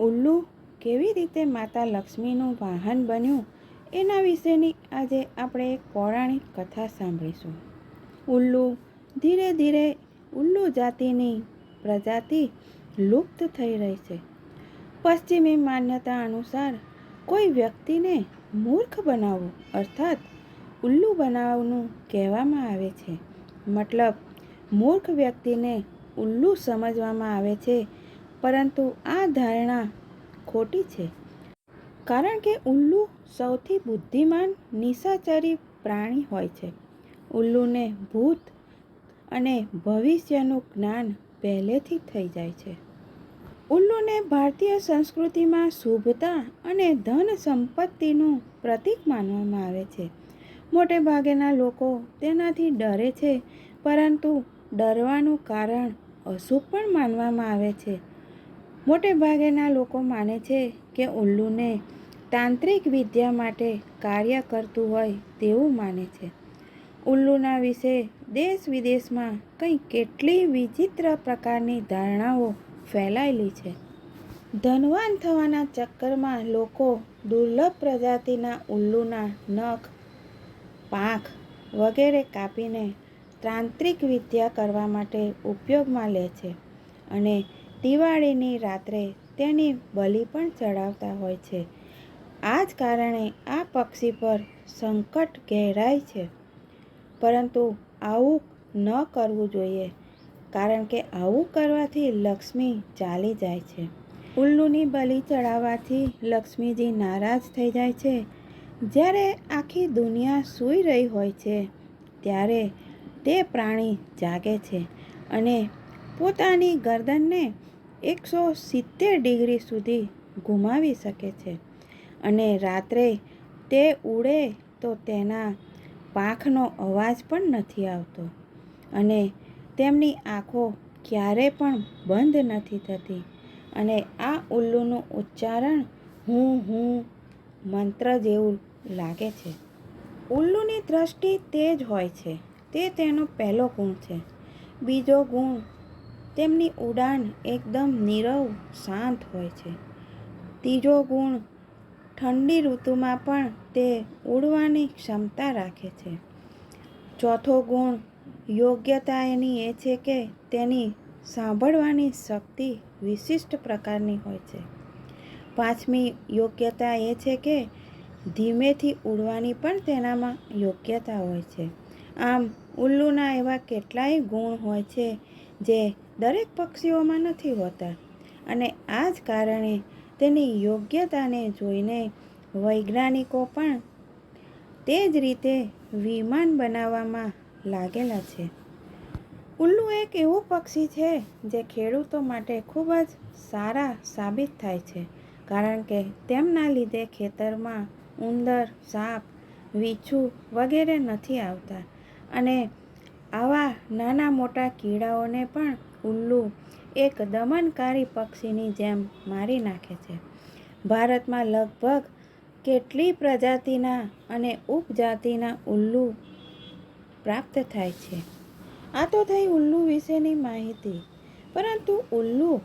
ઉલ્લુ કેવી રીતે માતા લક્ષ્મીનું વાહન બન્યું એના વિશેની આજે આપણે એક પૌરાણિક કથા સાંભળીશું. ઉલ્લુ ધીરે ધીરે ઉલ્લુ જાતિની પ્રજાતિ લુપ્ત થઈ રહી છે. પશ્ચિમી માન્યતા અનુસાર કોઈ વ્યક્તિને મૂર્ખ બનાવવું અર્થાત ઉલ્લુ બનાવવાનું કહેવામાં આવે છે. મતલબ મૂર્ખ વ્યક્તિને ઉલ્લુ સમજવામાં આવે છે પરંતુ આ ધારણા ખોટી છે. કારણ કે ઉલ્લુ સૌથી બુદ્ધિમાન, નિશાચરી પ્રાણી હોય છે. ઉલ્લુને ભૂત અને ભવિષ્યનું જ્ઞાન પહેલેથી થઈ જાય છે. ઉલ્લુને ભારતીય સંસ્કૃતિમાં શુભતા અને ધન સંપત્તિનું પ્રતીક માનવામાં આવે છે. મોટે ભાગેના લોકો તેનાથી ડરે છે, પરંતુ ડરવાનું કારણ અશુભ પણ માનવામાં આવે છે. મોટે ભાગેના લોકો માને છે કે ઉલ્લુને તાંત્રિક વિદ્યા માટે કાર્ય કરતું હોય તેવું માને છે. ઉલ્લુના વિશે દેશ વિદેશમાં કંઈ કેટલી વિચિત્ર પ્રકારની ધારણાઓ ફેલાયેલી છે. ધનવાન થવાના ચક્કરમાં લોકો દુર્લભ પ્રજાતિના ઉલ્લુના નખ, પાંખ વગેરે કાપીને તાંત્રિક વિદ્યા કરવા માટે ઉપયોગમાં લે છે અને દિવાળીની રાત્રે તેની બલિ પણ ચડાવતા હોય છે. આ જ કારણે આ પક્ષી પર સંકટ ઘેરાય છે. પરંતુ આવું ન કરવું જોઈએ, કારણ કે આવું કરવાથી લક્ષ્મી ચાલી જાય છે. ઉલ્લુની બલિ ચડાવવાથી લક્ષ્મીજી નારાજ થઈ જાય છે. જ્યારે આખી દુનિયા સૂઈ રહી હોય છે, ત્યારે તે પ્રાણી જાગે છે અને પોતાની ગરદનને એકસો સિત્તેર ડિગ્રી સુધી ઘુમાવી શકે છે. અને રાત્રે તે ઉડે તો તેના પાંખનો અવાજ પણ નથી આવતો અને તેમની આંખો ક્યારે પણ બંધ નથી થતી. અને આ ઉલ્લુનું ઉચ્ચારણ હું હું, મંત્ર જેવું લાગે છે. ઉલ્લુની દ્રષ્ટિ તેજ હોય છે. તે તેનો પહેલો ગુણ છે. બીજો ગુણ તેમની ઉડાન એકદમ નીરવ, શાંત હોય છે. ત્રીજો ગુણ, ઠંડી ઋતુમાં પણ તે ઉડવાની ક્ષમતા રાખે છે. ચોથો ગુણ યોગ્યતા એની એ છે કે તેની સાંભળવાની શક્તિ વિશિષ્ટ પ્રકારની હોય છે. પાંચમી યોગ્યતા એ છે કે ધીમેથી ઉડવાની પણ તેનામાં યોગ્યતા હોય છે. આમ, ઉલ્લુના એવા કેટલાય ગુણ હોય છે જે દરેક પક્ષીઓમાં નથી હોતા. અને આ જ કારણે તેની યોગ્યતાને જોઈને વૈજ્ઞાનિકો પણ તે જ રીતે વિમાન બનાવવામાં લાગેલા છે. ઉલ્લુ એક એવું પક્ષી છે જે ખેડૂતો માટે ખૂબ જ સારા સાબિત થાય છે, કારણ કે તેમના લીધે ખેતરમાં ઉંદર, સાપ વીછું વગેરે નથી આવતા. અને આવા નાના મોટા કીડાઓને પણ ઉલ્લુ એક દમનકારી પક્ષીની જેમ મારી નાખે છે. ભારતમાં લગભગ કેટલી પ્રજાતિના અને ઉપજાતિના ઉલ્લુ પ્રાપ્ત થાય છે? આ તો થઈ ઉલ્લુ વિશેની માહિતી. પરંતુ ઉલ્લુ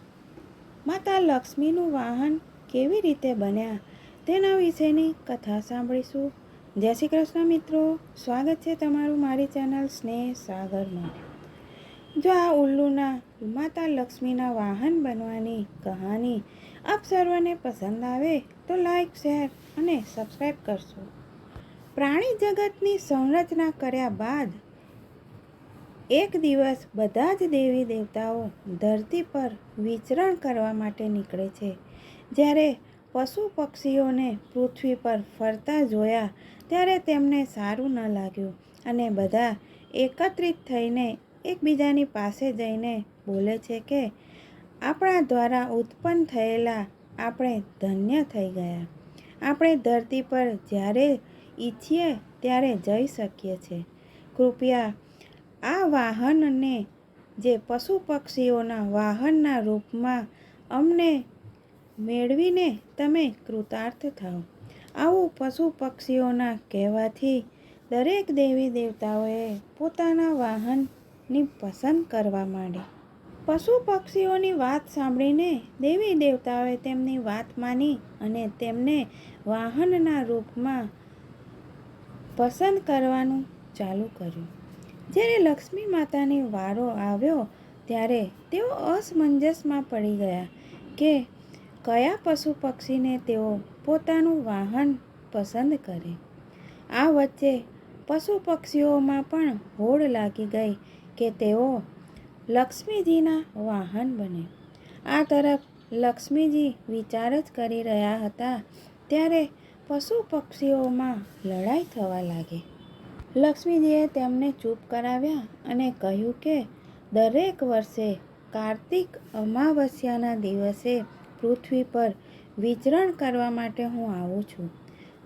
માતા લક્ષ્મીનું વાહન કેવી રીતે બન્યા તેના વિશેની કથા સાંભળીશું. જય શ્રી કૃષ્ણ મિત્રો. સ્વાગત છે તમારું મારી ચેનલ સ્નેહ સાગરમાં. જો આ ઉલ્લુના માતા લક્ષ્મીના વાહન બનવાની કહાની આપ સર્વને પસંદ આવે તો લાઈક શેર અને સબસ્ક્રાઈબ કરશો. પ્રાણી જગતની સંરચના કર્યા બાદ એક દિવસ બધા જ દેવી દેવતાઓ ધરતી પર વિચરણ કરવા માટે નીકળે છે. જ્યારે પશુ પક્ષીઓને પૃથ્વી પર ફરતા જોયા ત્યારે તેમને સારું ન લાગ્યું અને બધા એકત્રિત થઈને એકબીજાની પાસે જઈને બોલે છે કે, આપણા દ્વારા ઉત્પન્ન થયેલા આપણે ધન્ય થઈ ગયા. આપણે ધરતી પર જ્યારે ઈચ્છીએ ત્યારે જઈ શકીએ છીએ. કૃપયા આ વાહનને જે પશુ પક્ષીઓના વાહનના રૂપમાં અમને મેળવીને તમે કૃતાર્થ થાઓ. આવું પશુ પક્ષીઓના કહેવાથી દરેક દેવી દેવતાઓએ પોતાના વાહનની પસંદ કરવા માંડી. પશુ પક્ષીઓની વાત સાંભળીને દેવી દેવતાઓએ તેમની વાત માની અને તેમને વાહનના રૂપમાં પસંદ કરવાનું ચાલુ કર્યું. જ્યારે લક્ષ્મી માતાની વારો આવ્યો ત્યારે તેઓ અસમંજસમાં પડી ગયા કે કયા પશુ પક્ષીને તેઓ પોતાનું વાહન પસંદ કરે. આ વચ્ચે પશુ પક્ષીઓમાં પણ હોડ લાગી ગઈ કે તેઓ લક્ષ્મીજીના વાહન બને. આ તરફ લક્ષ્મીજી વિચાર જ કરી રહ્યા હતા ત્યારે પશુ પક્ષીઓમાં લડાઈ થવા લાગી. લક્ષ્મીજીએ તેમને ચૂપ કરાવ્યા અને કહ્યું કે દરેક વર્ષે કાર્તિક અમાવસ્યાના દિવસે પૃથ્વી પર વિચરણ કરવા માટે હું આવું છું.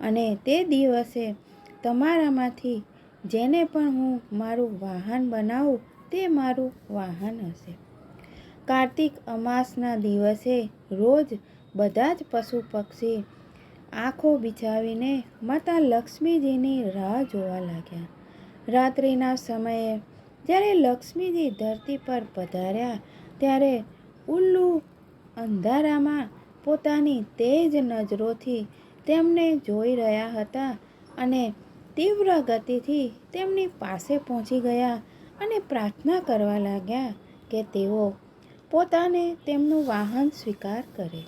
અને તે દિવસે તમારામાંથી જેને પણ હું મારું વાહન બનાવું, તે મારું વાહન હશે. કાર્તિક અમાસના દિવસે રોજ બધા જ પશુ પક્ષી આંખો બિછાવીને માતા લક્ષ્મીજીની રાહ જોવા લાગ્યા. રાત્રિના સમયે જ્યારે લક્ષ્મીજી ધરતી પર પધાર્યા, ત્યારે ઉલ્લુ અંધારામાં પોતાની તેજ નજરોથી તેમને જોઈ રહ્યા હતા અને તીવ્ર ગતિથી તેમની પાસે પહોંચી ગયા અને પ્રાર્થના કરવા લાગ્યા કે તેઓ પોતાને તેમનું વાહન સ્વીકાર કરે.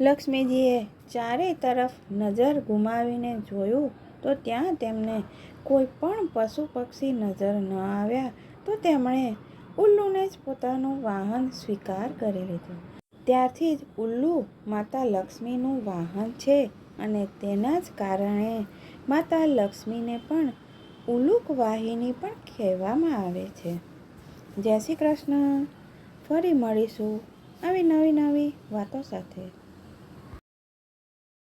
લક્ષ્મીજીએ ચારે તરફ નજર ગુમાવીને જોયું તો ત્યાં તેમને કોઈ પણ પશુ પક્ષી નજર ન આવ્યા તો તેમણે ઉલ્લુને જ પોતાનું વાહન સ્વીકાર કરી લીધું. ત્યારથી જ ઉલ્લુ માતા લક્ષ્મીનું વાહન છે અને તેના જ કારણે માતા લક્ષ્મીને પણ ઉલુક વાહિની પણ કહેવામાં આવે છે. જય શ્રી કૃષ્ણ. ફરી મળીશું આવી નવી નવી વાતો સાથે.